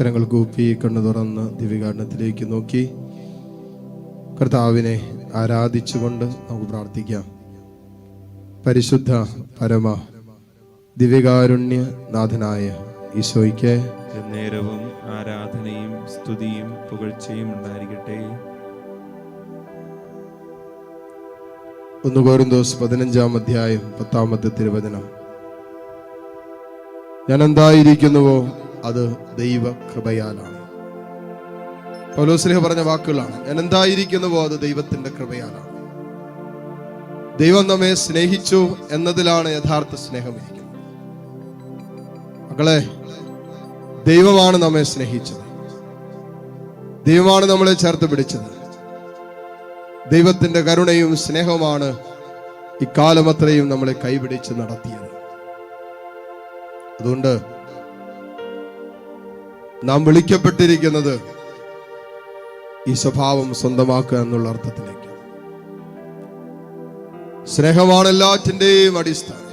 കരങ്ങൾ കൂപ്പി കണ്ണു തുറന്ന് ദിവ്യകാരണത്തിലേക്ക് നോക്കി. കർത്താവിനെ ആരാധിച്ചുകൊണ്ട് നമുക്ക് പ്രാർത്ഥിക്കാം. പരിശുദ്ധ പരമ ദിവ്യകാരുണ്യ നാഥനായ ഈശോയ്ക്ക് നേരവും ആരാധനയും സ്തുതിയും പുകഴ്ചയും ഉണ്ടായിരിക്കട്ടെ. ഒന്ന് കോരിന്തോസ് പതിനഞ്ചാം അധ്യായം പത്താമത്തെ തിരുവചനം ഞാൻ എന്തായിരിക്കുന്നുവോ അത് ദൈവകൃപയാലാണ്. പൗലോസ്ലിഹ പറഞ്ഞ വാക്കുകളാണ് ഞാൻ എന്തായിരിക്കുന്നുവോ അത് ദൈവത്തിന്റെ കൃപയാലാണ്. ദൈവം നമ്മെ സ്നേഹിച്ചു എന്നതിലാണ് യഥാർത്ഥ സ്നേഹം ഇരിക്കുന്നത് മക്കളെ ദൈവമാണ് നമ്മെ സ്നേഹിച്ചത്. ദൈവമാണ് നമ്മളെ ചേർത്ത് പിടിച്ചത്. ദൈവത്തിന്റെ കരുണയും സ്നേഹവുമാണ് ഇക്കാലമത്രയും നമ്മളെ കൈപിടിച്ച് നടത്തിയത്. അതുകൊണ്ട് നാം വിളിക്കപ്പെട്ടിരിക്കുന്നത് ഈ സ്വഭാവം സ്വന്തമാക്കുക എന്നുള്ള അർത്ഥത്തിലേക്ക്. സ്നേഹമാണ് എല്ലാറ്റിന്റെയും അടിസ്ഥാനം.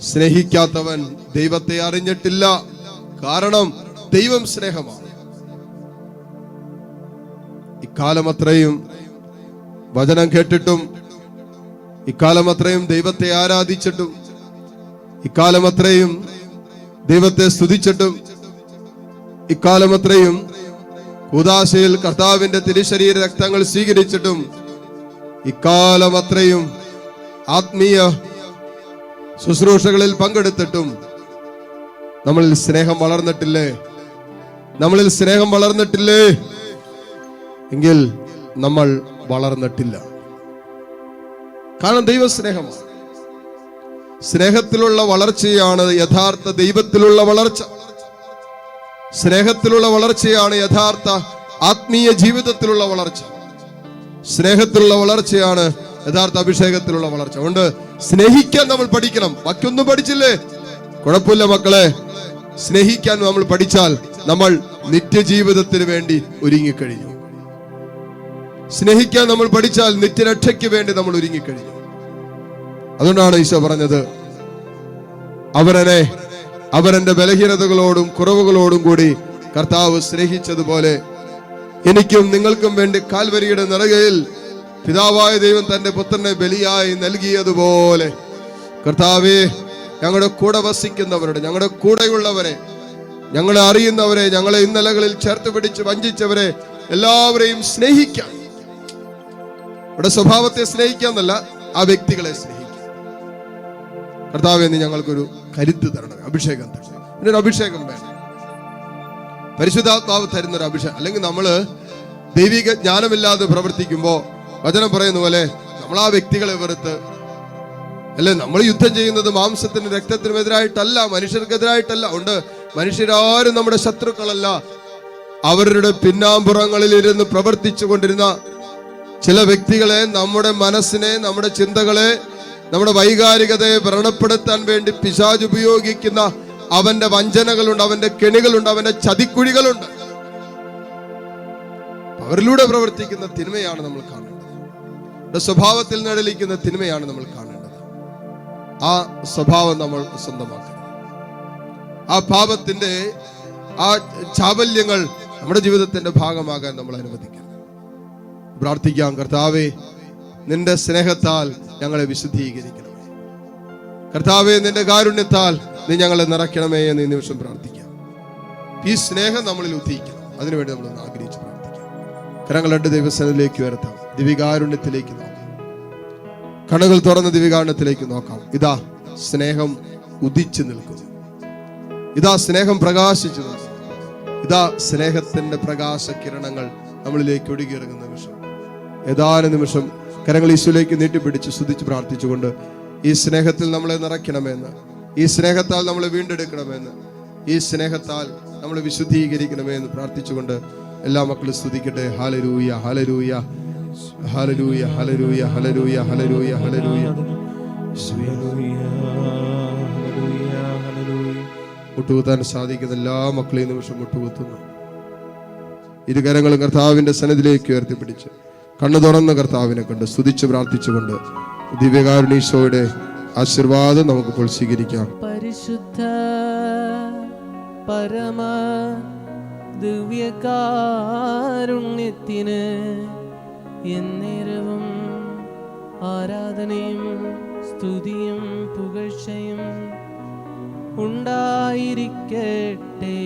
സ്നേഹിക്കാത്തവൻ ദൈവത്തെ അറിഞ്ഞിട്ടില്ല. കാരണം ദൈവം സ്നേഹമാണ്. ഇക്കാലം അത്രയും വചനം കേട്ടിട്ടും ഇക്കാലം അത്രയും ദൈവത്തെ ആരാധിച്ചിട്ടും ഇക്കാലം അത്രയും ദൈവത്തെ സ്തുതിച്ചിട്ടും ഇക്കാലം അത്രയും ഉദാശയിൽ കർത്താവിന്റെ തിരുശരീര രക്തങ്ങൾ സ്വീകരിച്ചിട്ടും ഇക്കാലമത്രയും ആത്മീയ ശുശ്രൂഷകളിൽ പങ്കെടുത്തിട്ടും നമ്മളിൽ സ്നേഹം വളർന്നിട്ടില്ലേ? നമ്മളിൽ സ്നേഹം വളർന്നിട്ടില്ലേ? എങ്കിൽ നമ്മൾ വളർന്നിട്ടില്ല. കാരണം ദൈവ സ്നേഹമാണ്. സ്നേഹത്തിലുള്ള വളർച്ചയാണ് യഥാർത്ഥ ദൈവത്തിലുള്ള വളർച്ച. സ്നേഹത്തിലുള്ള വളർച്ചയാണ് യഥാർത്ഥ ആത്മീയ ജീവിതത്തിലുള്ള വളർച്ച. സ്നേഹത്തിലുള്ള വളർച്ചയാണ് യഥാർത്ഥ അഭിഷേകത്തിലുള്ള വളർച്ച. അതുകൊണ്ട് സ്നേഹിക്കാൻ നമ്മൾ പഠിക്കണം. ബാക്കിയൊന്നും പഠിച്ചില്ലേ? കുഴപ്പമില്ല മക്കളെ. സ്നേഹിക്കാൻ നമ്മൾ പഠിച്ചാൽ നമ്മൾ നിത്യജീവിതത്തിന് വേണ്ടി ഒരുങ്ങിക്കഴിഞ്ഞു. സ്നേഹിക്കാൻ നമ്മൾ പഠിച്ചാൽ നിത്യരക്ഷയ്ക്ക് വേണ്ടി നമ്മൾ ഒരുങ്ങിക്കഴിഞ്ഞു. അതുകൊണ്ടാണ് ഈശോ പറഞ്ഞത് അവരനെ അവരെന്റെ ബലഹീനതകളോടും കുറവുകളോടും കൂടി കർത്താവ് സ്നേഹിച്ചതുപോലെ എനിക്കും നിങ്ങൾക്കും വേണ്ടി കാൽവരിയുടെ നിറകയിൽ പിതാവായ ദൈവം തന്റെ പുത്രനെ ബലിയായി നൽകിയതുപോലെ. കർത്താവേ ഞങ്ങളുടെ കൂടെ വസിക്കുന്നവരുടെ ഞങ്ങളുടെ കൂടെയുള്ളവരെ ഞങ്ങളെ അറിയുന്നവരെ ഞങ്ങളെ ഇന്നലകളിൽ ചേർത്ത് പിടിച്ച് വഞ്ചിച്ചവരെ എല്ലാവരെയും സ്നേഹിക്കാം. ഇവിടെ സ്വഭാവത്തെ സ്നേഹിക്കാന്നല്ല ആ വ്യക്തികളെ സ്നേഹിക്കാം. കർത്താവെ നീ ഞങ്ങൾക്കൊരു കരുത്ത് തരണം അഭിഷേകം തരണം. ഇതിനൊരു അഭിഷേകം വേണം. പരിശുദ്ധാത്മാവ് തരുന്ന ഒരു അഭിഷേകം. അല്ലെങ്കിൽ നമ്മൾ ദൈവിക ജ്ഞാനമില്ലാതെ പ്രവർത്തിക്കുമ്പോൾ വചനം പറയുന്ന പോലെ നമ്മൾ ആ വ്യക്തികളെ വെറുത്ത് അല്ലെ? നമ്മൾ യുദ്ധം ചെയ്യുന്നത് മാംസത്തിനും രക്തത്തിനും എതിരായിട്ടല്ല മനുഷ്യർക്കെതിരായിട്ടല്ല. ഉണ്ട് മനുഷ്യരാരും നമ്മുടെ ശത്രുക്കളല്ല. അവരുടെ പിന്നാമ്പുറങ്ങളിൽ ഇരുന്ന് പ്രവർത്തിച്ചു കൊണ്ടിരുന്ന ചില വ്യക്തികളെ നമ്മുടെ മനസ്സിനെ നമ്മുടെ ചിന്തകളെ നമ്മുടെ വൈകാരികതയെ വ്രണപ്പെടുത്താൻ വേണ്ടി പിശാജ് ഉപയോഗിക്കുന്ന അവന്റെ വഞ്ചനകളുണ്ട് അവന്റെ കെണികളുണ്ട് അവന്റെ ചതിക്കുഴികളുണ്ട്. അവരിലൂടെ പ്രവർത്തിക്കുന്ന തിന്മയാണ് നമ്മൾ കാണേണ്ടത്. സ്വഭാവത്തിൽ നിഴലിക്കുന്ന തിന്മയാണ് നമ്മൾ കാണേണ്ടത്. ആ സ്വഭാവം നമ്മൾ സ്വന്തമാക്കണം. ആ പാപത്തിന്റെ ആ ചാബല്യങ്ങൾ നമ്മുടെ ജീവിതത്തിന്റെ ഭാഗമാകാൻ നമ്മൾ അനുവദിക്കണം. പ്രാർത്ഥിക്കാം കർത്താവേ നിന്റെ സ്നേഹത്താൽ ഞങ്ങളെ വിശുദ്ധീകരിക്കണമേ കർത്താവെ നിന്റെ കാരുണ്യത്താൽ നീ ഞങ്ങളെ നിറയ്ക്കണമേ എന്ന് ഈ നിമിഷം പ്രാർത്ഥിക്കാം. ഈ സ്നേഹം നമ്മളിൽ ഉദ്ധിക്കണം അതിനുവേണ്ടി നമ്മൾ ആഗ്രഹിച്ച് പ്രാർത്ഥിക്കാം. കരങ്ങൾ രണ്ട് ദിവസത്തിലേക്ക് ഉയർത്താം. ദിവികാരുണ്യത്തിലേക്ക് നോക്കാം. കണ്ണുകൾ തുറന്ന് ദിവികാരുണ്യത്തിലേക്ക് നോക്കാം. ഇതാ സ്നേഹം ഉദിച്ചു നിൽക്കുന്നു. ഇതാ സ്നേഹം പ്രകാശിച്ചു ഇതാ സ്നേഹത്തിന്റെ പ്രകാശ കിരണങ്ങൾ നമ്മളിലേക്ക് ഒഴുകിയിറങ്ങുന്ന നിമിഷം. ഏതാനും നിമിഷം കരങ്ങൾ ഈശോയിലേക്ക് നീട്ടിപ്പിടിച്ച് സ്തുതിച്ച് പ്രാർത്ഥിച്ചുകൊണ്ട് ഈ സ്നേഹത്തിൽ നമ്മളെ നിറയ്ക്കണമെന്ന് ഈ സ്നേഹത്താൽ നമ്മളെ വീണ്ടെടുക്കണമെന്ന് ഈ സ്നേഹത്താൽ നമ്മൾ വിശുദ്ധീകരിക്കണമേ എന്ന് പ്രാർത്ഥിച്ചുകൊണ്ട് എല്ലാ മക്കളും സ്തുതിക്കട്ടെ. Hallelujah hallelujah hallelujah hallelujah hallelujah hallelujah hallelujah. മുട്ടുകുത്താൻ സാധിക്കുന്ന എല്ലാ മക്കളെയും നിമിഷം മുട്ടുകുത്തുന്നു ഇരുകരങ്ങളും കർത്താവിന്റെ സന്നിധിയിലേക്ക് ഉയർത്തിപ്പിടിച്ച് കണ്ണു തുറന്ന കർത്താവിനെ കണ്ട് സ്തുതിച്ച് പ്രാർത്ഥിച്ചുകൊണ്ട് ദിവ്യകാരുണീശോയുടെ ആശീർവാദം നമുക്കിപ്പോൾ സ്വീകരിക്കാം. പരിശുദ്ധ പരമ ദിവ്യകാരുണ്യത്തിന് എന്നേരവും ആരാധനയും സ്തുതിയും പുകഴ്ചയും ഉണ്ടായിരിക്കട്ടെ.